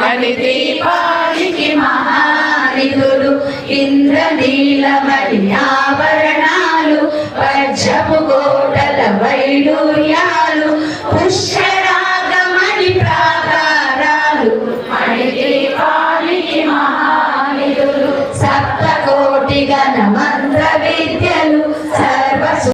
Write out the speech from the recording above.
మణి దీపానికి మహానిధులు ఇంద్రనీలమణి ఆభరణాలు వజ్రపు కోటల వైడూర్యాలు పుష్యరాగమణి ప్రాకారాలు. మణి దీపానికి మహానిధులు సప్తకోటి గణమ